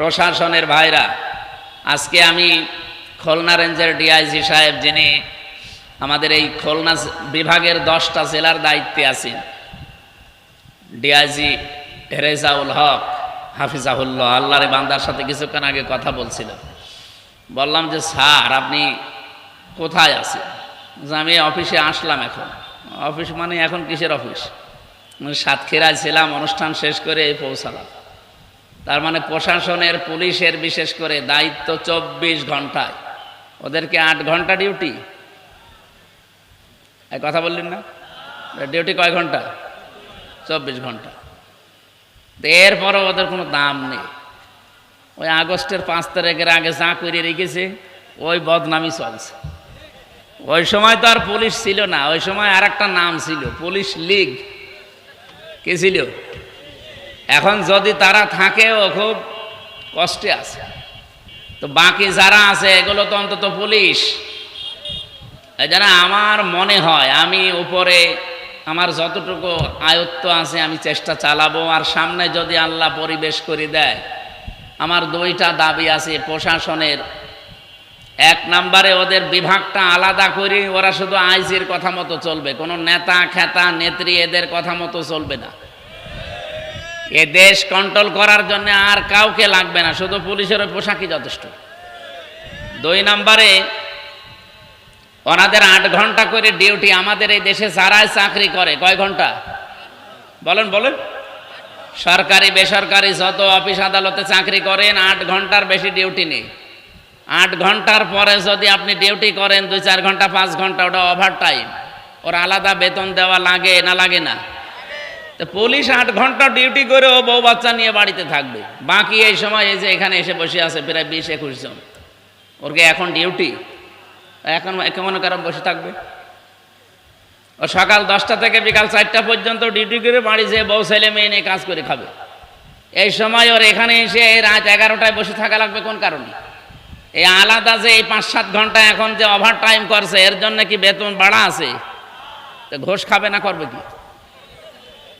প্রশাসনের ভাইরা, আজকে আমি খুলনা রেঞ্জের ডিআইজি সাহেব, যিনি আমাদের এই খুলনা বিভাগের দশটা জেলার দায়িত্বে আছেন, ডিআইজি রেজাউল হক, হাফিজাহুল্লাহ, আল্লাহরে বান্দার সাথে কিছুক্ষণ আগে কথা বলছিলাম বললাম যে, স্যার, আপনি কোথায় আছেন? যে, আমি অফিসে আসলাম এখন। অফিস মানে এখন কিসের অফিস? সাতক্ষীরায় ছিলাম, অনুষ্ঠান শেষ করে এই পৌঁছালাম। তার মানে প্রশাসনের, পুলিশের বিশেষ করে দায়িত্ব চব্বিশ ঘন্টায়। ওদেরকে আট ঘণ্টা ডিউটি? কথা বললেন না? ডিউটি কয় ঘণ্টা? চব্বিশ ঘণ্টা। এরপরও ওদের কোনো দাম নেই। ওই আগস্টের পাঁচ তারিখের আগে যা করে রেখেছে, ওই বদনামি চলছে। ওই সময় তো আর পুলিশ ছিল না, ওই সময় আর একটা নাম ছিল, পুলিশ লীগ। কে ছিল? এখন যদি তারা থাকেও খুব কষ্টে আছে। তো বাকি যারা আছে, এগুলো তো অন্তত পুলিশ। জন্য আমার মনে হয়, আমি উপরে আমার যতটুকু আয়ত্ত আছে, আমি চেষ্টা চালাবো। আর সামনে যদি আল্লাহ পরিবেশ করে দেয়, আমার দুইটা দাবি আছে প্রশাসনের। এক নম্বরে ওদের বিভাগটা আলাদা করে, ওরা শুধু আইজির কথা মতো চলবে। কোনো নেতা, খেতা, নেত্রী এদের কথা মতো চলবে না। এ দেশ কন্ট্রোল করার জন্য আর কাউকে লাগবে না, শুধু পুলিশের ওই পোশাকই যথেষ্ট। দুই নম্বরে, ওনাদের আট ঘণ্টা করে ডিউটি আমাদের এই দেশে যারাই চাকরি করে, কয় ঘণ্টা? বলেন বলেন। সরকারি, বেসরকারি যত অফিস আদালতে চাকরি করেন, আট ঘণ্টার বেশি ডিউটি নেই। আট ঘণ্টার পরে যদি আপনি ডিউটি করেন, দুই চার ঘণ্টা, পাঁচ ঘণ্টা, ওটা ওভার টাইম ওর আলাদা বেতন দেওয়া লাগে না লাগে না। তো পুলিশ আট ঘণ্টা ডিউটি করে ও বউ বাচ্চা নিয়ে বাড়িতে থাকবে। বাকি এই সময় এই যে এখানে এসে বসে আছে প্রায় বিশ একুশ জন। ওরকে এখন ডিউটি? এখন কেমন কারণ বসে থাকবে। ও সকাল দশটা থেকে বিকাল চারটা পর্যন্ত ডিউটি করে বাড়ি যেয়ে বউ, ছেলে, মেয়ে নিয়ে কাজ করে খাবে। এই সময় ওর এখানে এসে রাত এগারোটায় বসে থাকা লাগবে কোন কারণে? এই আলাদা যে এই পাঁচ সাত ঘণ্টা এখন যে ওভার টাইম করছে, এর জন্য কি বেতন বাড়া আছে? তো ঘোষ খাবে না করবে কি?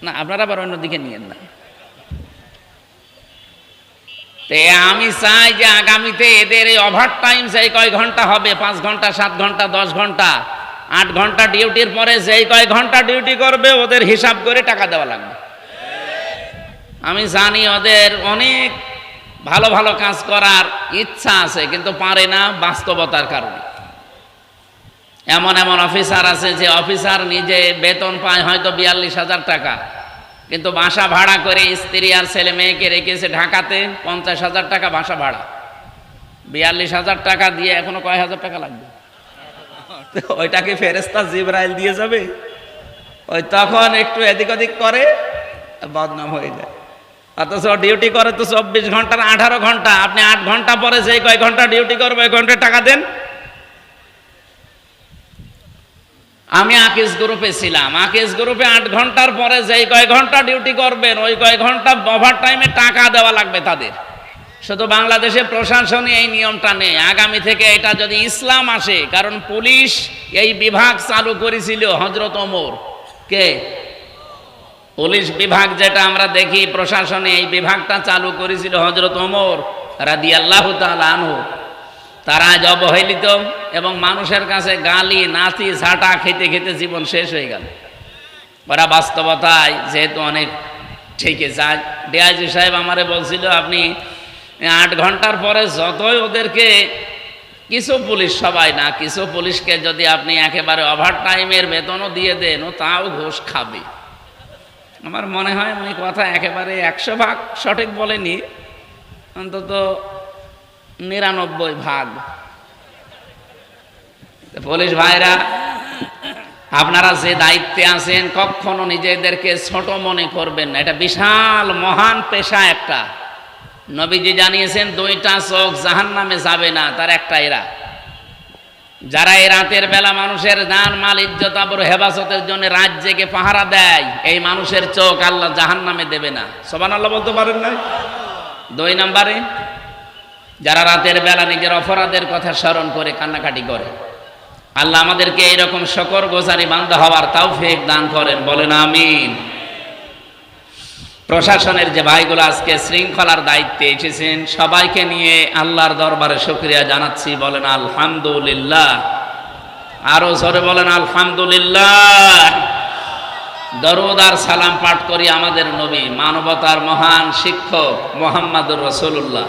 না, আপনারা আবার অন্যদিকে নিয়েন না। আমি চাই যে আগামীতে এদের এই ওভার টাইম সেই কয় ঘণ্টা হবে, পাঁচ ঘণ্টা, সাত ঘণ্টা, দশ ঘণ্টা, আট ঘণ্টা ডিউটির পরে যেই কয় ঘণ্টা ডিউটি করবে, ওদের হিসাব করে টাকা দেওয়া লাগবে। আমি জানি ওদের অনেক ভালো ভালো কাজ করার ইচ্ছা আছে, কিন্তু পারে না বাস্তবতার কারণে। এমন এমন অফিসার আছে যে অফিসার নিজে বেতন পায় হয়তো বিয়াল্লিশ হাজার টাকা। কিন্তু বাসা ভাড়া করে স্ত্রী আর ছেলে মেয়েকে রেখেছে ঢাকাতে পঞ্চাশ হাজার টাকা বাসা ভাড়া। বিয়াল্লিশ হাজার টাকা দিয়ে এখনও কয় হাজার টাকা লাগবে? ওইটাকে ফেরেস্তা জিব্রাইল দিয়ে যাবে। ওই তখন একটু এদিক ওদিক করে, বদনাম হয়ে যায়। অথচ ডিউটি করে তো চব্বিশ ঘণ্টার আঠারো ঘণ্টা। আপনি আট ঘণ্টা পরে যে কয় ঘণ্টা ডিউটি করবে, ওই ঘণ্টা টাকা দেন। আমি আকিস গ্রুপে ছিলাম। আকিস গ্রুপে আট ঘণ্টার পরে যেই কয় ঘণ্টা ডিউটি করবেন, ওই কয় ঘণ্টা ওভার টাইমে টাকা দেওয়া লাগবে তাদের। শুধু বাংলাদেশে প্রশাসনে এই নিয়মটা নেই। আগামী থেকে এটা যদি ইসলাম আসে, কারণ পুলিশ এই বিভাগ চালু করেছিল হজরত ওমর। কে? পুলিশ বিভাগ যেটা আমরা দেখি, প্রশাসনে এই বিভাগটা চালু করেছিল হজরত ওমর রাদি আল্লাহ আনহু। তারা আজ অবহেলিত এবং মানুষের কাছে গালি, নাতি, ঝাঁটা খেতে খেতে জীবন শেষ হয়ে গেল। ওরা বাস্তবতায় যেহেতু অনেক ঠিকই যায় ডিআইজি সাহেব আমারে বলছিল, আপনি আট ঘণ্টার পরে যতই ওদেরকে, কিছু পুলিশ সবাই না, কিছু পুলিশকে যদি আপনি একেবারে ওভার টাইমের বেতনও দিয়ে দেন তাও ঘুষ খাবে। আমার মনে হয় আমি কথা একেবারে একশো ভাগ সঠিক বলেনি। অন্তত নিরানব্বই ভাগ। পুলিশ ভাইরা, আপনারা যে দায়িত্বে আছেন, কখনো নিজেদেরকে ছোট মনে করবেন না। এটা বিশাল, মহান পেশা একটা। নবীজি জানিয়েছেন, দুইটা চোখ জাহান নামে যাবে না, তার একটা এরা। যারা এই রাতের বেলা মানুষের দান মাল, ইজ্জত, আবর হেফাজতের জন্য রাত জেগে পাহারা দেয়, এই মানুষের চোখ আল্লাহ জাহান নামে দেবে না। সবান আল্লাহ বলতে পারেন না দুই নম্বরে যারা রাতের বেলা নিজের অপরাধের কথা স্মরণ করে, কান্নাকাটি করে। আল্লাহ আমাদেরকে এইরকম শকর গোজারি বান্ধা হওয়ার তাও ফেক দান করেন, বলেন আমিন। প্রশাসনের যে ভাইগুলো আজকে শৃঙ্খলার দায়িত্বে এসেছেন, সবাইকে নিয়ে আল্লাহর দরবারে শুক্রিয়া জানাচ্ছি, বলেন আলহামদুলিল্লাহ। আরও জোরে বলেন আলহামদুলিল্লাহ। দরুদ সালাম পাঠ করি আমাদের নবী, মানবতার মহান শিক্ষক মোহাম্মদুর রসুল্লাহ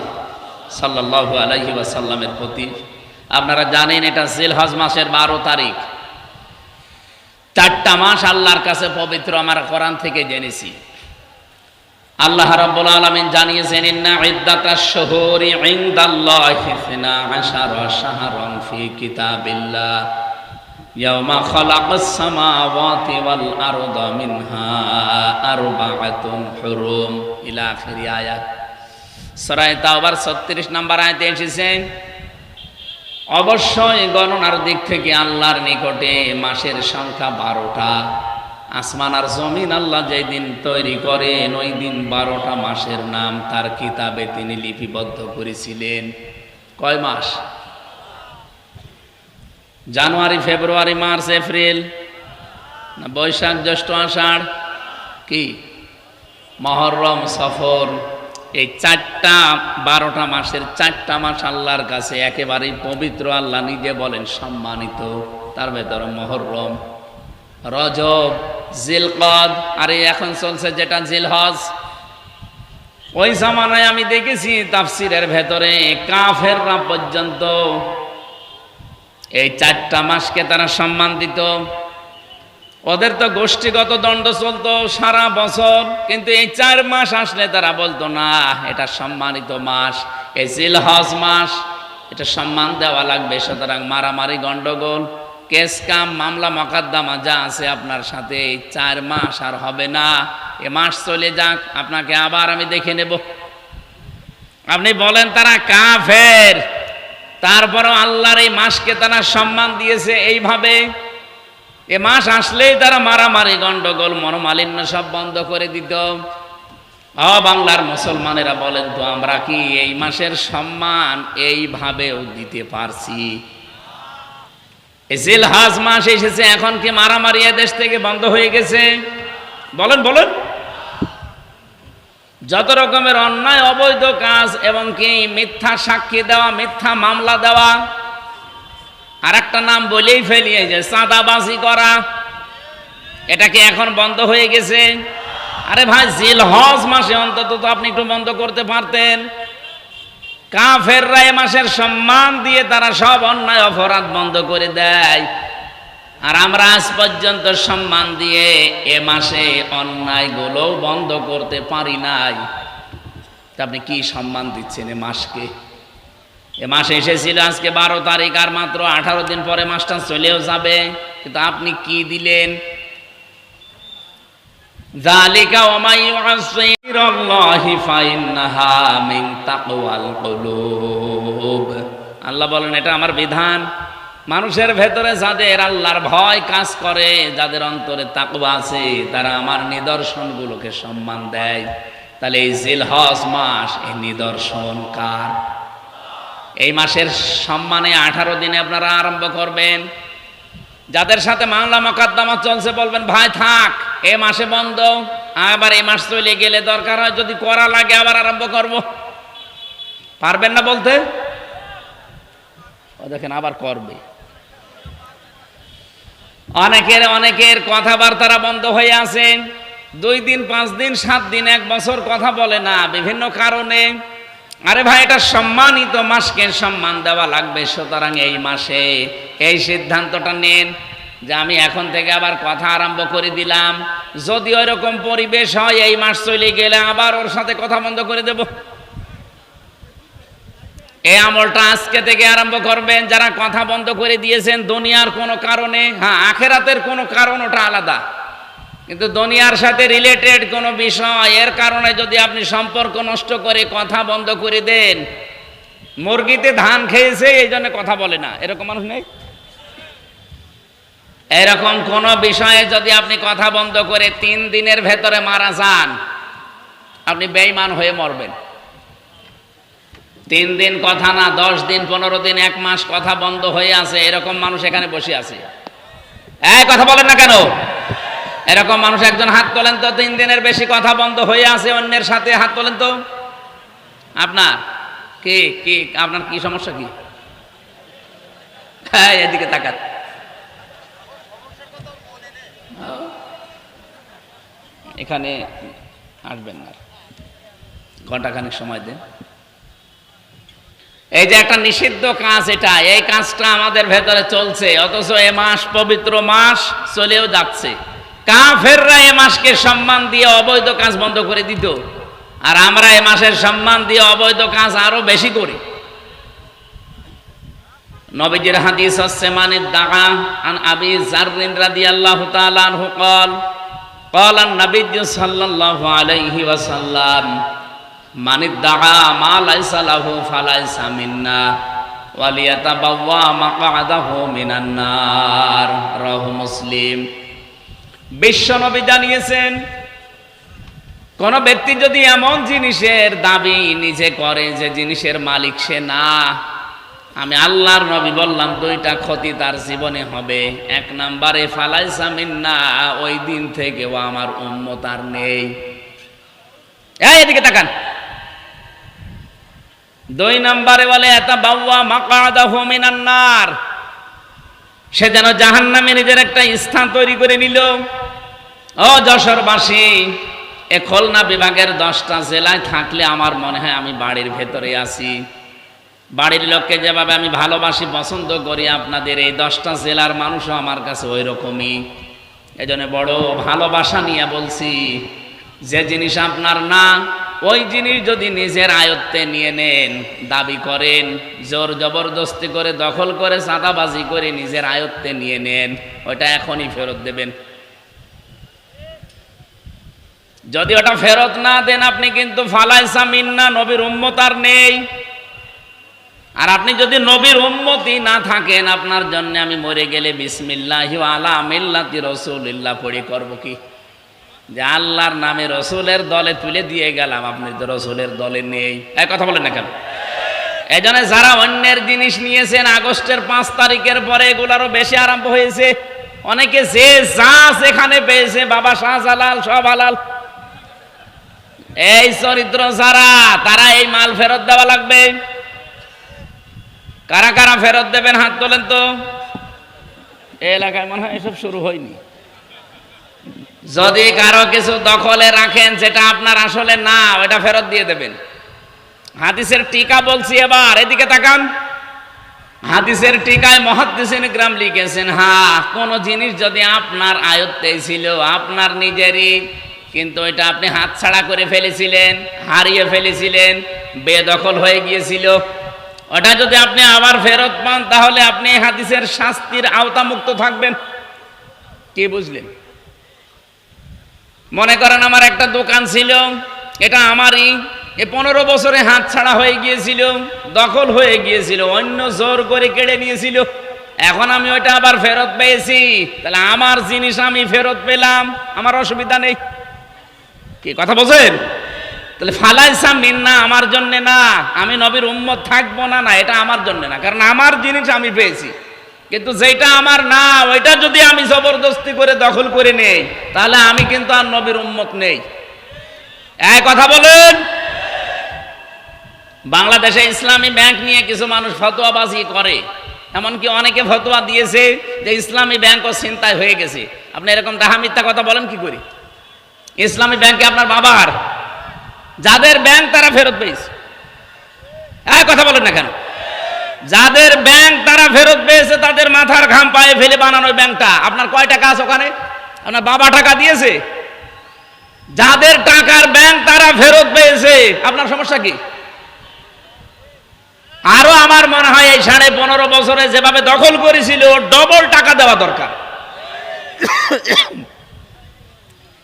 সাল্লাল্লাহু আলাইহি ওয়াসাল্লামের প্রতি। আপনারা জানেন এটা জিলহজ মাসের বারো তারিখ। চারটা মাস আল্লাহর কাছে পবিত্র, আমার কোরআন থেকে জেনেছি। আল্লাহ রাব্বুল আলামিন জানিয়েছেন, ইন্না আয়াত। সূরা তাওবার 36 নম্বর আয়তে এসেছেন অবশ্যই গণনার দিক থেকে আল্লাহর নিকটে মাসের সংখ্যা বারোটা, আসমান আর জমিন আল্লাহ যেই দিন তৈরি করেন, ওই দিন বারোটা মাসের নাম তার কিতাবে তিনি লিপিবদ্ধ করেছিলেন। কয় মাস? জানুয়ারি, ফেব্রুয়ারি, মার্চ, এপ্রিল বৈশাখ, জ্যৈষ্ঠ, আষাঢ়, কি? মহরম, সফর এই চারটা বারোটা মাসের চারটা মাস আল্লাহর কাছে একেবারেই পবিত্র আল্লাহ নিজে বলেন, সম্মানিত। তার ভেতরে মহরম, রজব, জিলকদ। আর এখন চলছে যেটা জিলহজ। ওই জামানায় আমি দেখেছি তাফসিরের ভেতরে কাফেররা পর্যন্ত এই চারটা মাসকে তারা সম্মান দিত ওদের তো গোষ্ঠীগত দণ্ড চলতো সারা বছর, কিন্তু এই চার মাস আসলে তারা বলতো, না, এটা সম্মানিত মাস, এই জিলহজ মাস, এটা সম্মান দেওয়া লাগবে। সুতরাং মারামারি, গন্ডগোল, কেস কাম, মামলা, মকদ্দমা যা আছে আপনার সাথে, এই চার মাস আর হবে না। এ মাস চলে যাক, আপনাকে আবার আমি দেখে নেব। আপনি বলেন, তারা কাফের। তারপরও আল্লাহর এই মাসকে তারা সম্মান দিয়েছে এইভাবে। এ মাস আসলেই তারা মারামারি, গন্ডগোল, মনোমালিন্য সব বন্ধ করে দিত। বাংলার মুসলমানেরা বলেন তো, আমরা কি এই মাসের সম্মান এইভাবেও দিতে পারছি? জিলহাজ মাস এসেছে, এখন কি মারামারি দেশ থেকে বন্ধ হয়ে গেছে? বলেন বলেন। যত রকমের অন্যায়, অবৈধ কাজ এবং কি মিথ্যা সাক্ষী দেওয়া, মিথ্যা মামলা দেওয়া আর একটা নাম বলেই ফেলি, এই যে চাঁদাবাজি করা। এটা কি এখন বন্ধ হয়ে গেছে? আরে ভাই, জিল হজ মাসে অন্তত তো আপনি একটু বন্ধ করতে পারতেন। কাফেররা এ মাসের সম্মান দিয়ে তারা সব অন্যায় অপরাধ বন্ধ করে দেয়। আর আমরা আজ পর্যন্ত সম্মান দিয়ে এ মাসে অন্যায়গুলো বন্ধ করতে পারি নাই। তা আপনি কি সম্মান দিচ্ছেন এ মাসকে? এ মাসে এসেছিল আজকে বারো তারিখ আর মাত্র আঠারো দিন পরে মাসটা চলেও যাবে। কিন্তু আপনি কি দিলেন? আল্লাহ বলেন, এটা আমার বিধান। মানুষের ভেতরে যাদের আল্লাহর ভয় কাজ করে, যাদের অন্তরে তাকওয়া আছে, তারা আমার নিদর্শনগুলোকে সম্মান দেয়। তাহলে এই মাস, এই নিদর্শন কার? এই মাসের সম্মানে আঠারো দিনে আপনারা আরম্ভ করবেন। যাদের সাথে মামলা মোকদ্দমা চলছে বলবেন, ভাই, থাক, এ মাসে বন্ধ, আবার এই মাস চলে গেলে দরকার হয়, যদি করা লাগে আবার আরম্ভ করব। পারবেন না বলতে? দেখেন, আবার করবে। অনেকের অনেকের কথাবার্তারা বন্ধ হয়ে আছে। দুই দিন, পাঁচ দিন, সাত দিন, এক বছর কথা বলে না। বিভিন্ন কারণে আরে ভাই, এটা সম্মানিত মাসকে সম্মান দেওয়া লাগবে। সুতরাং এই মাসে এই সিদ্ধান্তটা নেন যে আমি এখন থেকে আবার কথা আরম্ভ করে দিলাম। যদি ওইরকম পরিবেশ হয়, এই মাস চলে গেলে আবার ওর সাথে কথা বন্ধ করে দেব। এই আমলটা আজকে থেকে আরম্ভ করবেন। যারা কথা বন্ধ করে দিয়েছেন, দুনিয়ার কোনো কারণে হ্যাঁ আখেরাতের কোনো কারণ, ওটা আলাদা। কিন্তু দুনিয়ার সাথে রিলেটেড কোনো বিষয়, এর কারণে যদি আপনি সম্পর্ক নষ্ট করে কথা বন্ধ করে দেন, মুরগিতে ধান খেয়েছে, এই জন্য কথা বলে না। এরকম মানুষ নেই? এরকম কোন বিষয়ে যদি আপনি কথা বন্ধ করে তিন দিনের ভেতরে মারা যান, আপনি বেইমান হয়ে মরবেন। তিন দিন কথা না, দশ দিন, পনেরো দিন, এক মাস কথা বন্ধ হয়ে আছে, এরকম মানুষ এখানে বসে আছে। এই কথা বলেন না কেন? এরকম মানুষ একজন হাত তোলেন তো, তিন দিনের বেশি কথা বন্ধ হয়ে আছে, অন্যের সাথে হাত তোলেন তো। আপনার? কি কি, আপনার কি সমস্যা কি? হ্যাঁ এদিকে তাকান। এখানে আসবেন না। ঘন্টাখানেক সময় দেন। এই যে একটা নিষিদ্ধ কাজ এটা, এই কাজটা আমাদের ভেতরে চলছে, অথচ এ মাস পবিত্র মাস চলেও যাচ্ছে। কাফেররা এ মাসকে সম্মান দিয়ে অবৈধ কাজ বন্ধ করে দিত আর আমরা এ মাসের সম্মান দিয়ে অবৈধ কাজ আরো বেশি করি নবীজির হাদিস হচ্ছে মানে দাগা আন আবি জাররিন রাদিয়াল্লাহু তাআলা আনহু قال قال النبي صلى الله عليه وسلم من ادعى ما ليس له فليس منا وليتبوأ مقعده من النار রাহু মুসলিম বিশ্ব নবী জানিয়েছেন, কোন ব্যক্তি যদি এমন জিনিসের দাবি নিজে করে যে জিনিসের মালিক সে না, আমি আল্লাহর নবী বললাম, দুইটা ক্ষতি তার জীবনে হবে। এক নাম্বারে, ফালাইসা মিন্না, ওই দিন থেকেও আমার উম্মত আর নেই। এদিকে তাকান। দুই নাম্বারে বলে, এত বাউয়া মাকাদাহু মিনান্নার। সে যেন জাহান্নামে নিজের একটা স্থান তৈরি করে নিল। ও যশোরবাসী, এ খুলনা বিভাগের দশটা জেলায় থাকলে আমার মনে হয় আমি বাড়ির ভেতরে আছি। বাড়ির লোককে যেভাবে আমি ভালোবাসি, পছন্দ করি, আপনাদের এই দশটা জেলার মানুষও আমার কাছে ওই রকমই এই জন্য বড় ভালোবাসা নিয়ে বলছি, যে জিনিস আপনার না, ওই জিনিস যদি নিজের আয়ত্তে নিয়ে নেন, দাবি করেন, জোর জবরদস্তি করে দখল করে চাঁদাবাজি করে নিজের আয়ত্তে নিয়ে নেন, ওটা এখনই ফেরত দেবেন। যদি ওটা ফেরত না দেন, আপনি কিন্তু ফালাইসা মিন্না, নবীর উম্মত আর নেই। আর আপনি যদি নবীর উম্মতি না থাকেন, আপনার জন্য আমি মরে গেলে বিসমিল্লাহি আলা মিল্লাতি রসুলিল্লাহ পড়ে করব কি? যে আল্লাহর নামে রসুলের দলে তুলে দিয়ে গেলাম, আপনি তো রসুলের দলে নেই। এক কথা বলেন না কেন? এই যারা অন্যের জিনিস নিয়েছেন, আগস্টের পাঁচ তারিখের পরে এগুলারও বেশি আরম্ভ হয়েছে। অনেকে যে যা সেখানে পেয়েছে, বাবা শাহজালাল, সব হালাল। এই চরিত্র যারা, তারা এই মাল ফেরত দেওয়া লাগবে। কারা কারা ফেরত দেবেন হাত তোলেন তো। এই এলাকায় মনে হয় এসব শুরু হয়নি। যদি কারও কিছু দখলে রাখেন, যেটা আপনার আসলে না, ওটা ফেরত দিয়ে দেবেন। হাদিসের টিকা বলছি এবার, এদিকে তাকান। হাদিসের টিকায় মহাদিসিন গ্রাম লিখেছেন হ্যাঁ কোন জিনিস যদি আপনার আয়ত্তে ছিল, আপনার নিজেরই কিন্তু এটা আপনি হাতছাড়া করে ফেলেছিলেন, হারিয়ে ফেলেছিলেন, বেদখল হয়ে গিয়েছিল। ওটা যদি আপনি আবার ফেরত পান, তাহলে আপনি হাদিসের শাস্তির আওতামুক্ত থাকবেন। কি বুঝলেন? মনে করেন আমার একটা দোকান ছিল, এটা আমারই, এ পনেরো বছরে হাত ছাড়া হয়ে গিয়েছিল, দখল হয়ে গিয়েছিল, অন্য জোর করে কেড়ে নিয়েছিল। এখন আমি ওইটা আবার ফেরত পেয়েছি, তাহলে আমার জিনিস আমি ফেরত পেলাম, আমার অসুবিধা নেই। কি কথা বলছেন? তাহলে ফালাইসা মিন্না আমার জন্য না, আমি নবীর উম্মত থাকব না না, এটা আমার জন্য না, কারণ আমার জিনিস আমি পেয়েছি। কিন্তু যেটা আমার না, ওইটা যদি আমি জবরদস্তি করে দখল করে নেই, তাহলে আমি কিন্তু আর নবীর উম্মত নেই। এক কথা বলেন। বাংলাদেশে ইসলামী ব্যাংক নিয়ে কিছু মানুষ ফতোয়াবাজি করে। এমনকি অনেকে ফতোয়া দিয়েছে যে ইসলামী ব্যাংকও চিন্তায় হয়ে গেছে। আপনি এরকম তাহা মিথ্যা কথা বলেন কি করি? ইসলামী ব্যাংকে আপনার বাবার। যাদের ব্যাংক তারা ফেরত পেয়েছে। এক কথা বলেন না কেন? যাদের ব্যাংক তারা ফেরত পেয়েছে, তাদের মাথার ঘাম পায়ে ফেলে বানানো ব্যাংকটা। আপনার কয় টাকা আছে ওখানে? আপনার বাবা টাকা দিয়েছে? যাদের টাকার ব্যাংক তারা ফেরত পেয়েছে, আপনার সমস্যা কি? আরও আমার মনে হয় এই সাড়ে পনেরো বছরে যেভাবে দখল করেছিল ডবল টাকা দেওয়া দরকার।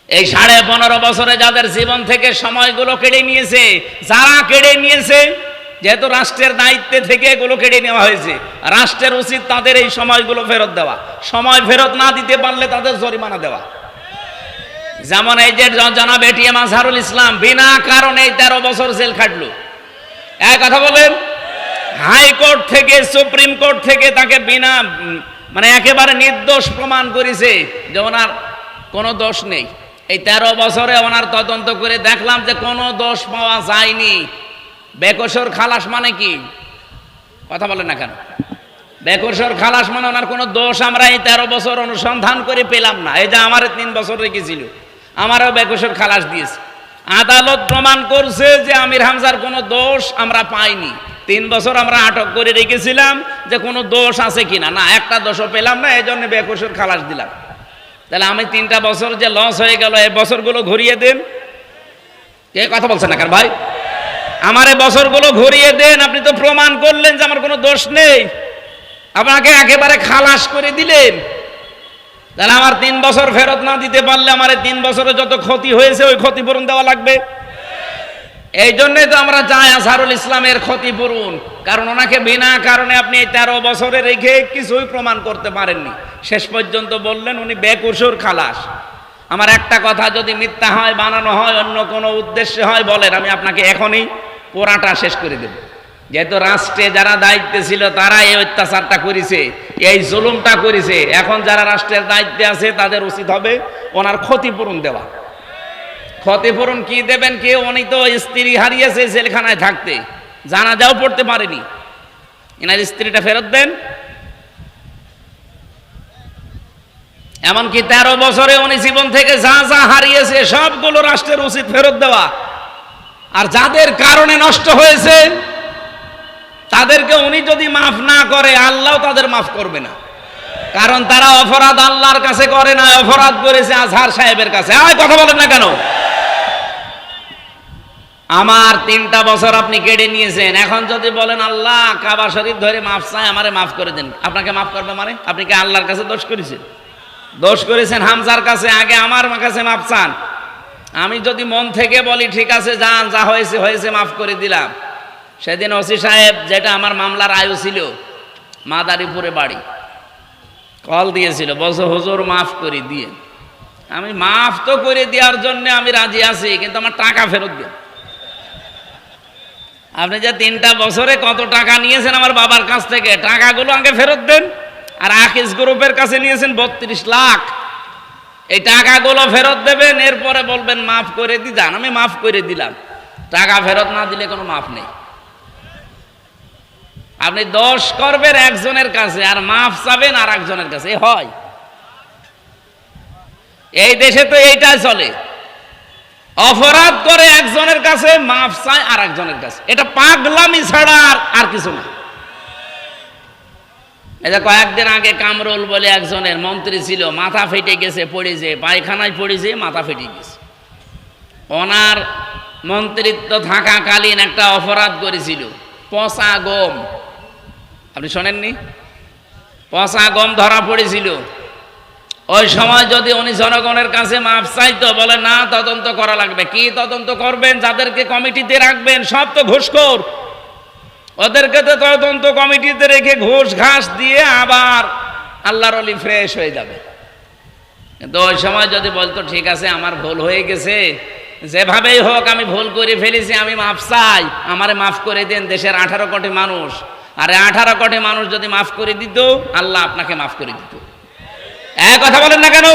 এই সাড়ে পনেরো বছরে যাদের জীবন থেকে সময়গুলো কেড়ে নিয়েছে, যারা কেড়ে নিয়েছে, যেহেতু রাষ্ট্রের দায়িত্বে থেকে এগুলো কেড়ে নেওয়া হয়েছে, রাষ্ট্রের উচিত তাদের এই সময়গুলো ফেরত দেওয়া। সময় ফেরত না দিতে পারলে তাদের জরিমানা দেওয়া। যেমন এই যে জনাব এটিএম আজহারুল ইসলাম বিনা কারণে তেরো বছর জেল খাটলো। এক কথা বলেন, হাইকোর্ট থেকে, সুপ্রিম কোর্ট থেকে তাকে বিনা মানে একেবারে নির্দোষ প্রমাণ করেছে যে ওনার কোনো দোষ নেই। এই তেরো বছরে ওনার তদন্ত করে দেখলাম যে কোনো দোষ পাওয়া যায়নি। বেকসর খালাস মানে কি? কথা বলেন না কেন? বেকসর খালাস মানে ওনার কোনো দোষ আমরা এই তেরো বছর অনুসন্ধান করে পেলাম না। এই যে আমার তিন বছর রেখেছিল, আমারও বেকসর খালাস দিয়েছে। আদালত প্রমাণ করছে যে আমির হামজার কোনো দোষ আমরা পাইনি। তিন বছর আমরা আটক করে রেখেছিলাম যে কোনো দোষ আছে কিনা। না, একটা দোষও পেলাম না এই জন্য বেকসর খালাস দিলাম। তাহলে আমি তিনটা বছর যে লস হয়ে গেল, এই বছরগুলো ঘুরিয়ে দেন। কে কথা বলছেন না কার ভাই? আমার এই বছরগুলো ঘুরিয়ে দেন, আপনি তো প্রমাণ করলেন যে আমার কোনো দোষ নেই। আপনাকে একেবারে খালাস করে দিলেন। তাহলে আমার তিন বছর ফেরত না দিতে পারলে আমার তিন বছরে যত ক্ষতি হয়েছে, ওই ক্ষতিপূরণ দেওয়া লাগবে। এই জন্যই তো আমরা চাই আজহারুল ইসলামের ক্ষতিপূরণ কারণ ওনাকে বিনা কারণে আপনি এই তেরো বছরে রেখে কিছুই প্রমাণ করতে পারেননি। শেষ পর্যন্ত বললেন, উনি বেকুসুর খালাস। আমার একটা কথা, যদি মিথ্যা হয়, বানানো হয়, অন্য কোনো উদ্দেশ্যে হয়, বলেন, আমি আপনাকে এখনই পোড়াটা শেষ করে দেব। যেহেতু রাষ্ট্রে যারা দায়িত্বে ছিল তারা এই অত্যাচারটা করেছে, এই জুলুমটা করেছে। এখন যারা রাষ্ট্রের দায়িত্বে আছে, তাদের উচিত হবে ওনার ক্ষতিপূরণ দেওয়া। ক্ষতিপূরণ কি দেবেন কে? উনি তো স্ত্রী হারিয়েছে জেলখানায় থাকতে। জানাজাও পড়তে পারেনি। এনার স্ত্রীটা ফেরত দেন। এমনকি তেরো বছরে উনি জীবন থেকে যা যা হারিয়েছে, সবগুলো রাষ্ট্রের উচিত ফেরত দেওয়া। আর যাদের কারণে নষ্ট হয়েছে, তাদেরকে উনি যদি মাফ না করে, আল্লাহ তাদের মাফ করবে না। কারণ তারা অপরাধ আল্লাহর কাছে করে না, অপরাধ করেছে আজহার সাহেবের কাছে। আয়, কথা বলেন না কেন? আমার তিনটা বছর আপনি কেড়ে নিয়েছেন। এখন যদি বলেন, আল্লাহ, কাবা শরীফ ধরে মাফ চাই আমারে মাফ করে দেন। আপনাকে মাফ করবে মানে? আপনি কি আল্লাহর কাছে দোষ করেছেন? দোষ করেছেন হামজার কাছে, আগে আমার কাছে মাফ চান। আমি যদি মন থেকে বলি, ঠিক আছে, যান, যা হয়েছে হয়েছে, মাফ করে দিলাম। সেদিন ওসি সাহেব, যেটা আমার মামলার আয়ু ছিল, মাদারীপুরে বাড়ি, কল দিয়েছিল, বলছে, হুজুর, মাফ করে দিয়ে। আমি, মাফ তো করে দেওয়ার জন্য আমি রাজি আছি, কিন্তু আমার টাকা ফেরত দেন। আপনি যে তিনটা বছরে কত টাকা নিয়েছেন আমার বাবার কাছ থেকে? টাকাগুলো আমাকে ফেরত দেন। আর আকিস গ্রুপের কাছে নিয়েছেন বত্রিশ লাখ। এই টাকাগুলো ফেরত দেবেন, এরপরে বলবেন, মাফ করে দি, যান, আমি মাফ করে দিলাম। টাকা ফেরত না দিলে কোনো মাফ নেই। আপনি দশ করবেন একজনের কাছে, আর মাফ চাবেন আর একজনের কাছে হয়। এই দেশে তো এইটাই চলে। অপরাধ করে একজনের কাছে, মাফ চায় আর একজনের কাছে। এটা পাগলামি ছাড়া আর কিছু না। যে কয়েকদিন আগে কামরুল বলে একজনের মন্ত্রী ছিল, মাথা ফেটে গেছে পড়েছে পায়খানায় পড়েছে মাথা ফেটে গেছে। ওনার মন্ত্রিত্ব থাকাকালীন একটা অপরাধ করেছিল, পচা গম। আপনি শোনেননি? পচা গম ধরা পড়েছিল। ওই সময় যদি উনি জনগণের কাছে মাপ চাইতো, বলে, না, তদন্ত করা লাগবে। কি তদন্ত করবেন? যাদেরকে কমিটিতে রাখবেন, সব তো ঘুষখোর। ওদেরকে তো তদন্ত কমিটিতে রেখে ঘুষ ঘাস দিয়ে আবার আল্লাহর অলি ফ্রেশ হয়ে যাবে। কিন্তু ওই সময় যদি বলতো, ঠিক আছে, আমার ভুল হয়ে গেছে, যেভাবেই হোক আমি ভুল করে ফেলেছি, আমি মাফ চাই, আমারে মাফ করে দেন দেশের আঠারো কোটি মানুষ। আরে আঠারো কোটি মানুষ যদি মাফ করে দিত, আল্লাহ আপনাকে মাফ করে দিত। এক কথা বলেন না কেন?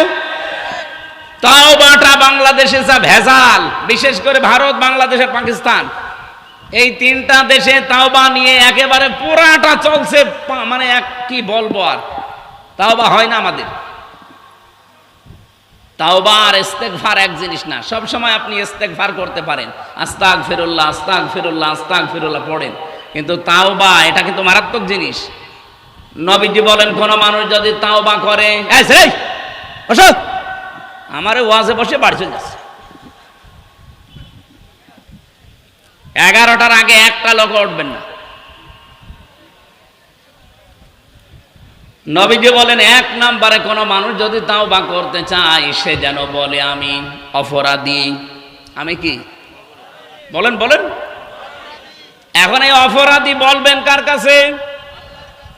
তাও বাটা বাংলাদেশে যা ভেজাল, বিশেষ করে ভারত, বাংলাদেশ আর পাকিস্তান। এই তিনটা দেশে তাওবা নিয়ে একেবারে পুরাটা চলছে মানে এক কি বলব আর? তাওবা হয় না আমাদের। তাওবা আর ইস্তেগফার এক জিনিস না সব সময় আপনি ইস্তেগফার করতে পারেন। আস্তাক ফিরুল্লাহ আস্তাক ফিরুল্লাহ আস্তাক ফিরুল্লাহ পড়েন। কিন্তু তাওবা, এটা কিন্তু মারাত্মক জিনিস। নবীজি বলেন কোন মানুষ যদি করে এই ছেলে, বসো। আমারে ওয়াজে বসে বাড়ি চলে যাচ্ছে। এগারোটার আগে একটা লোক উঠবেন না। নবীজি বলেন এক নাম্বারে কোনো মানুষ যদি তাও বা করতে চায় সে যেন বলে আমি অপরাধী। আমি কি? বলেন বলেন। এখন এই অপরাধী বলবেন কার কাছে?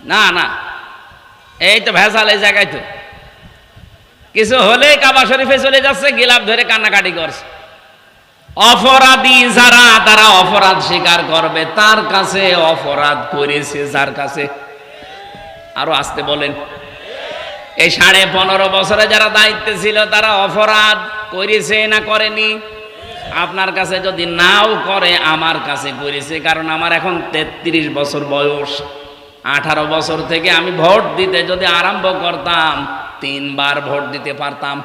না না। এই তো ভেজাল এই জায়গায় তো। কিছু হলে কাবা শরীফে চলে যাচ্ছে, গিলাপ ধরে কান্নাকাটি করছে। অপরাধী যারা, তারা অপরাধ স্বীকার করবে। তার কাছে অপরাধ করেছে, যার কাছে। আরও আসতে বলেন। এই সাড়ে পনেরো বছরে যারা দায়িত্বে ছিল, তারা অপরাধ করেছে না করেনি? আপনার কাছে যদি নাও করে, আমার কাছে করেছে, কারণ আমার এখন তেত্রিশ বছর বয়স। আঠারো বছর থেকে আমি ভোট দিতে যদি আরম্ভ করতাম, তিনবার ভোট দিতে পারতাম।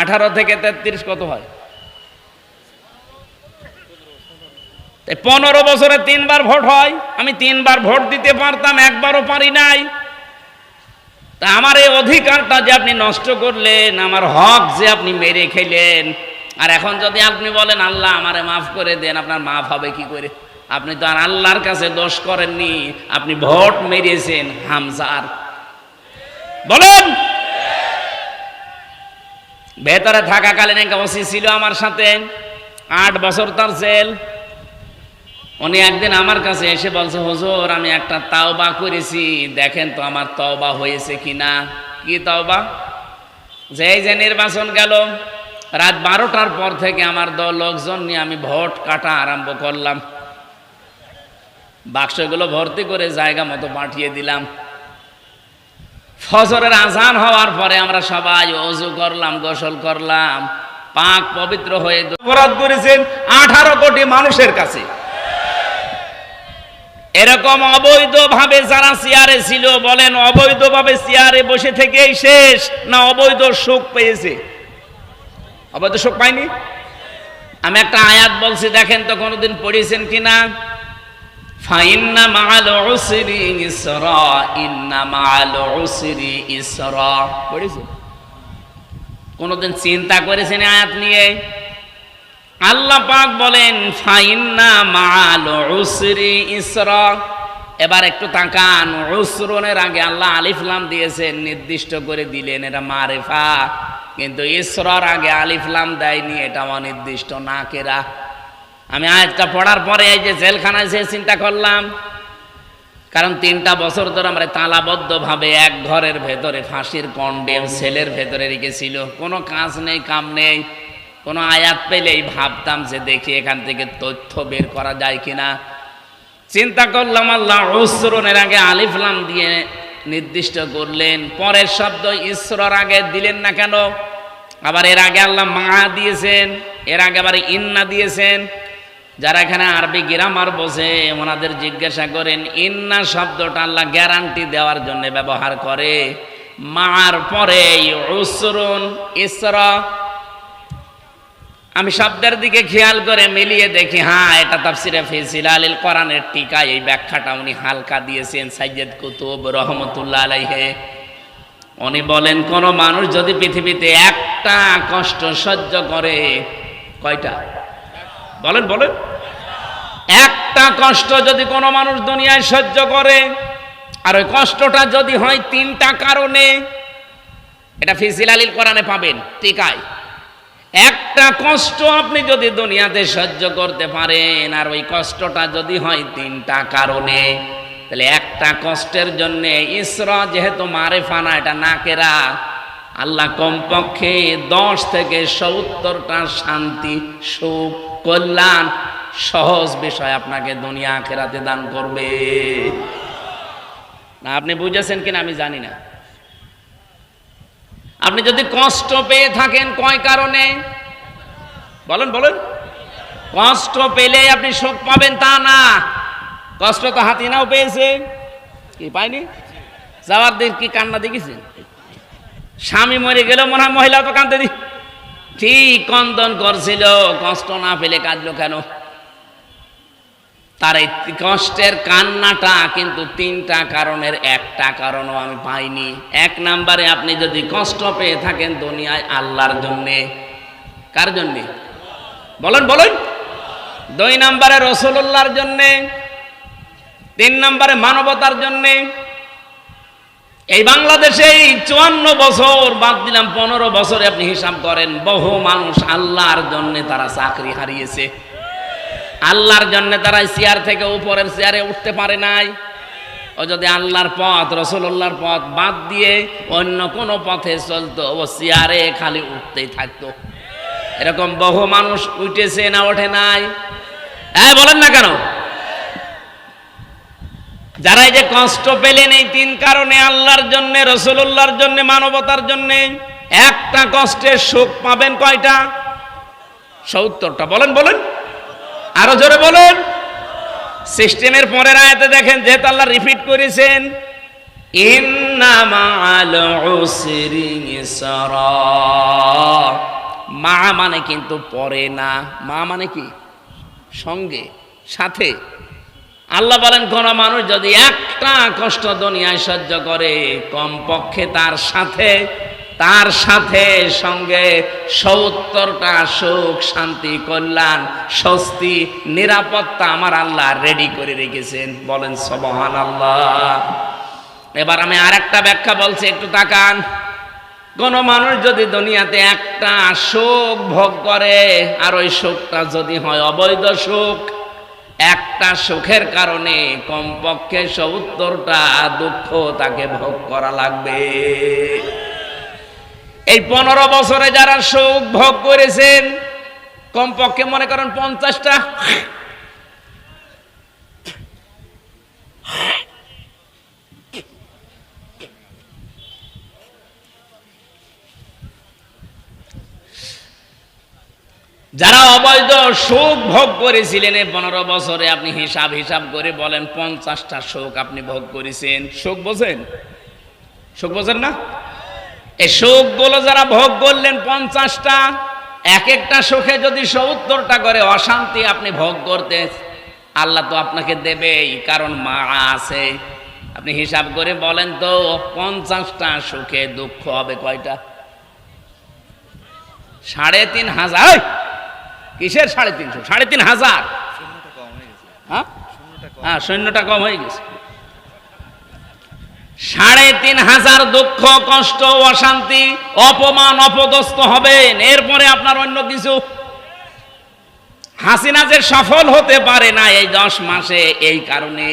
আঠারো থেকে তেত্রিশ কত হয়? পনেরো বছরে তিনবার ভোট হয়, আমি তিনবার ভোট দিতে পারতাম, একবারও পারি নাই। তা আমার এই অধিকারটা যে আপনি নষ্ট করলেন, আমার হক যে আপনি মেরে খেলেন, আর এখন যদি আপনি বলেন, আল্লাহ আমারে মাফ করে দেন, আপনার মাফ হবে কি করে? আপনি তো আর আল্লাহর কাছে দোষ করেননি, আপনি ভোট মেরিয়েছেন হামসার বলেন! ভেতরে থাকাকালীন এক ওসি ছিল আমার সাথে, আট বছর তার জেল। উনি একদিন আমার কাছে এসে বলছে, হুজুর, আমি একটা তাওবা করেছি, দেখেন তো আমার তওবা হয়েছে কিনা। কি তওবা? যে এই যে নির্বাচন গেল, রাত বারোটার পর থেকে আমার দল, লোকজন নিয়ে আমি ভোট কাটা আরম্ভ করলাম। বাক্সগুলো ভর্তি করে জায়গা মতো পাঠিয়ে দিলাম। ফজরের আজান হওয়ার পরে আমরা সবাই অজু করলাম, গোসল করলাম, পাক পবিত্র হয়ে অপরাধ করেছেন আঠারো কোটি মানুষের কাছে। এরকম অবৈধভাবে যারা চেয়ারে ছিল, বলেন অবৈধভাবে চেয়ারে বসে থেকেই শেষ না অবৈধ সুখ পেয়েছে? অবৈধ সুখ পাইনি? আমি একটা আয়াত বলছি, দেখেন তো কোনোদিন পড়িয়েছেন কিনা? ফাইন্না মাআল উসরি ইসরা ইন্না মাআল উসরি ইসরা। পড়েছে কোনোদিন চিন্তা করেছেন আয়াত নিয়ে? আল্লাহ পাক বলেন ফাইন্না মাআল উসরি ইসরা। এবার একটু তাকান উসরনের আগে আল্লাহ আলিফলাম দিয়েছেন নির্দিষ্ট করে দিলেন এটা মারেফা। কিন্তু ইসরার আগে আলিফলাম দেয়নি এটা অনির্দিষ্ট না কেরা? আমি আয়াতটা পড়ার পরে এই যে জেলখানায় সে চিন্তা করলাম, কারণ তিনটা বছর ধরে আমরা তালাবদ্ধভাবে এক ঘরের ভেতরে ফাঁসির কন্ডেম সেলের ভেতরে রেখেছিল। কোনো কাজ নেই, কাম নেই, কোনো আয়াত পেলেই ভাবতাম যে দেখি এখান থেকে তথ্য বের করা যায় কিনা। চিন্তা করলাম, আল্লাহ উসরনের আগে আলিফলাম দিয়ে নির্দিষ্ট করলেন, পরের শব্দ ইসরর আগে দিলেন না কেন? আবার এর আগে আল্লাহ মা দিয়েছেন, এর আগে আবার ইন্না দিয়েছেন যারা এখানে আরবি গ্রামার বোঝে, ওনাদের জিজ্ঞাসা করেন, ইন্না শব্দটা আল্লাহ গ্যারান্টি দেওয়ার জন্য ব্যবহার করে। মার পরে, উসরুন আমি শব্দের দিকে খেয়াল করে মিলিয়ে দেখি হ্যাঁ এটা তাফসিরে আলিল কোরআনের টিকা। এই ব্যাখ্যাটা উনি হালকা দিয়েছেন সাইয়েদ কুতুব রহমতুল্লাহ আলাইহে। উনি বলেন, কোন মানুষ যদি পৃথিবীতে একটা কষ্ট সহ্য করে, কয়টা? বলেন বলেন। একটা কষ্ট যদি কোনো মানুষ দুনিয়ায় সহ্য করে, আর ওই কষ্টটা যদি হয় তিনটা কারণে, এটা ফিজিল আলিল কোরআনে পাবেন, টিকায়। একটা কষ্ট আপনি যদি দুনিয়াতে সহ্য করতে পারেন, আর ওই কষ্টটা যদি হয় তিনটা কারণে, তাহলে একটা কষ্টের জন্য ইসরা যেহেতু মারে ফানা এটা নাকেরা আল্লাহ কমপক্ষে দশ থেকে সত্তরটা শান্তি, সুখ, কল্যাণ সহজ বিষয় আপনাকে দুনিয়া আখেরাতে দান করবে। না, আপনি বুঝেছেন কিনা আমি জানি না। আপনি যদি কষ্ট পেয়ে থাকেন কয় কারণে? বলেন বলেন। কষ্ট পেলে আপনি সুখ পাবেন তা না। কষ্ট তো হাতিনাও পেয়েছে। কি পাইনি যাওয়ার দিন কি কান্না দেখেছেন? স্বামী মরে গেল, মনে হয় মহিলা তো কান্দে দি ঠিক কন্দন করছিল, কষ্ট না পেলে কাঁদলো কেন? তার এই কষ্টের কান্নাটা কিন্তু তিনটা কারণের, একটা কারণও আমি পাইনি। এক নাম্বারে আপনি যদি কষ্ট পেয়ে থাকেন দুনিয়ায় আল্লাহর জন্যে, কার জন্যে? বলেন বলেন। দুই নাম্বারে রসুল্লাহর জন্যে, তিন নাম্বারে মানবতার জন্যে এই বাংলাদেশে এই চুয়ান্ন বছর বাদ দিলাম, পনেরো বছরে আপনি হিসাব করেন, বহু মানুষ আল্লাহর জন্যে তারা চাকরি হারিয়েছে। আল্লাহর জন্য তারা চেয়ার থেকে উপরের চেয়ারে উঠতে পারে নাই। ও যদি আল্লাহর পথ রসুল্লাহর পথ বাদ দিয়ে অন্য কোনো পথে চলতো, ও চেয়ারে খালি উঠতেই থাকতো। এরকম বহু মানুষ উঠেছে না ওঠে নাই। হ্যাঁ বলেন না কেন? যারা এই যে কষ্ট পেলেন এই তিন কারণে আল্লাহর জন্য রসুল্লাহর জন্য, মানবতার জন্য, একটা কষ্টের সুখ পাবেন কয়টা? সত্তরটা। বলেন বলেন। আরও জোরে বলেন। সিস্টেমের পরের আয়াতে দেখেন, যেহেতু আল্লাহ রিপিট করেছেন মা মানে কিন্তু পরে না, মা মানে কি? সঙ্গে, সাথে। আল্লাহ বলেন, কোন মানুষ যদি একটা কষ্ট দুনিয়ায় সহ্য করে, কমপক্ষে তার সাথে তার সাথে সঙ্গে সত্তরটা সুখ, শান্তি, কল্যাণ, স্বস্তি, নিরাপত্তা আমার আল্লাহ রেডি করে রেখেছেন। বলেন সবহান আল্লাহ এবার আমি আর একটা ব্যাখ্যা বলছি, একটু তাকান। কোন মানুষ যদি দুনিয়াতে একটা সুখ ভোগ করে, আর ওই সুখটা যদি হয় অবৈধ সুখ একটা সুখের কারণে কমপক্ষে সত্তরটা দুঃখ তাকে ভোগ করা লাগবে। এই পনেরো বছরে যারা সুখ ভোগ করেছেন, কমপক্ষে মনে করেন পঞ্চাশটা। যারা অবৈধ সুখ ভোগ করেছিলেন এই পনেরো বছরে, আপনি হিসাব হিসাব করে বলেন পঞ্চাশটা সুখ আপনি ভোগ করেছেন। সুখ বোঝেন? সুখ বোঝেন না? এই সুখগুলো যারা ভোগ করলেন পঞ্চাশটা এক একটা সুখে যদি সত্তরটা করে অশান্তি আপনি ভোগ করতে, আল্লাহ তো আপনাকে দেবেই, কারণ মা আছে। আপনি হিসাব করে বলেন তো, পঞ্চাশটা সুখে দুঃখ হবে কয়টা? সাড়ে তিন হাজার! কিসের সাড়ে তিনশো? সাড়ে তিন হাজার। হ্যাঁ? হ্যাঁ শূন্যটা কম হয়ে গেছে। সাড়ে তিন হাজার দুঃখ, কষ্ট, অশান্তি, অপমান, অপদস্থ হবেন। এরপরে আপনার অন্য কিছু। হাসিনা যে সফল হতে পারে না এই দশ মাসে, এই কারণে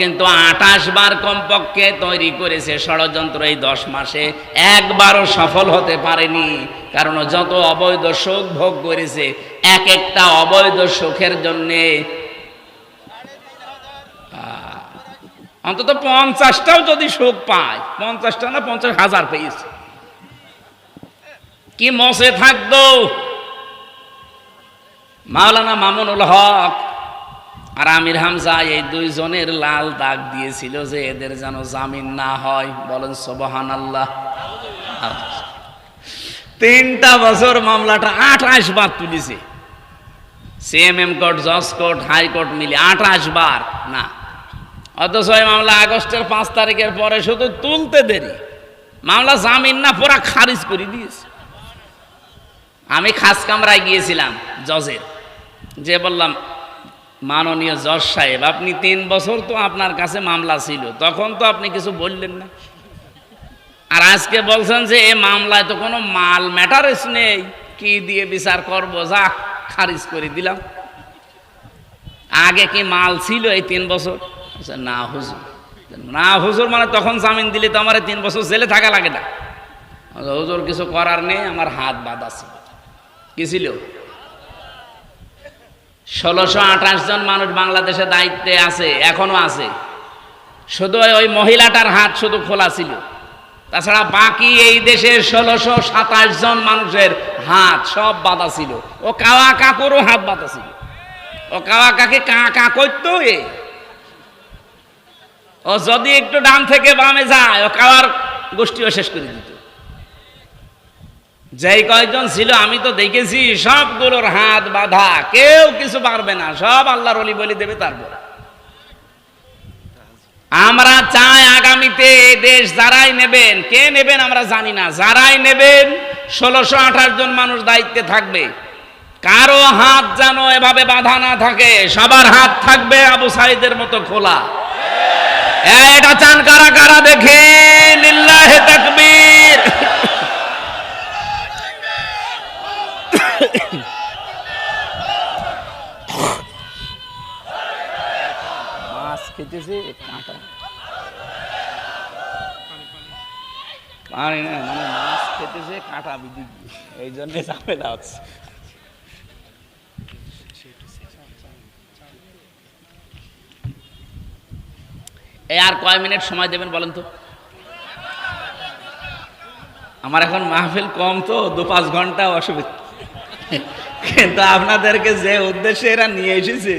কিন্তু আঠাশ বার কমপক্ষে তৈরি করেছে ষড়যন্ত্র এই দশ মাসে। একবারও সফল হতে পারেনি। কারণ যত অবৈধ সুখ ভোগ করেছে, এক একটা অবৈধ সুখের জন্যে অন্তত পঞ্চাশটাও যদি সুখ পায়, পঞ্চাশটা না পঞ্চাশ হাজার পেয়েছে। কি মসে থাকতো মাওলানা মামুনুল হক আর আমির হামজা এই দুইজনের লাল দাগ দিয়েছিল যে এদের যেন জামিন না হয়। বলেন সোবাহান আল্লাহ তিনটা বছর মামলাটা আঠাশ বার তুলেছে। সিএমএম কোর্ট, জজ কোর্ট হাইকোর্ট মিলে আঠাশ বার। না। অথচ এই মামলা আগস্টের পাঁচ তারিখের পরে শুধু তুলতে দেরি। মামলা জামিন না, পুরা খারিজ করে দিয়েছে। আমি খাস কামরায় গিয়েছিলাম জজের। যে বললাম মাননীয় জজ সাহেব, আপনি তিন বছর তো আপনার কাছে মামলা ছিল, তখন তো আপনি কিছু বললেন না। আর আজকে বলছেন যে এ মামলায় তো কোনো মাল ম্যাটারেস নেই, কি দিয়ে বিচার করব? যা খারিজ করে দিলাম। আগে কি মাল ছিল এই তিন বছর? না হুজুর। না হুজুর মানে তখন জামিন দিলে তো আমার তিন বছর জেলে থাকা লাগে না। হুজুর, কিছু করার নেই, আমার হাত বাঁধা ছিল। কি ছিল? ষোলোশো আঠাশ জন মানুষ বাংলাদেশে দায়িত্বে আছে, এখনও আছে। শুধু ওই- ওই মহিলাটার হাত শুধু খোলা ছিল। তাছাড়া বাকি এই দেশের ষোলোশো সাতাশ জন মানুষের হাত সব বাঁধা ছিল। ও কাওয়া কাকুরও হাত বাঁধা ছিল। ও কাওয়া কাকে কা কা করতো এ? ও যদি একটু ডান থেকে বামে যায়, ও কাওয়ার গোষ্ঠীও শেষ করে দিত। যেই কয়েকজন ছিল, আমি তো দেখেছি, সবগুলোর হাত বাঁধা, কেউ কিছু পারবে না, সব আল্লাহর অলি বলি দেবে তারপর। আমরা চাই আগামীতে এই দেশ যারাই নেবেন, কে নেবেন আমরা জানি না, যারাই নেবেন, ষোলোশো আঠাশ জন মানুষ দায়িত্বে থাকবে। কারও হাত যেন এভাবে বাঁধা না থাকে, সবার হাত থাকবে আবু সাইদের মতো খোলা। এটা চান কারা কারা দেখে লিল্লাহে তাকবীর মাছ খেতেছে কাঁটা পানি না মানে মাছ খেতেছে, কাঁটা বিধি এই জন্য ঝামেলা হচ্ছে। এই আর কয় মিনিট সময় দেবেন বলেন তো? আমার এখন মাহফিল কম তো, দু পাঁচ ঘণ্টা অসুবিধা। কিন্তু আপনাদেরকে যে উদ্দেশ্যে এরা নিয়ে এসেছে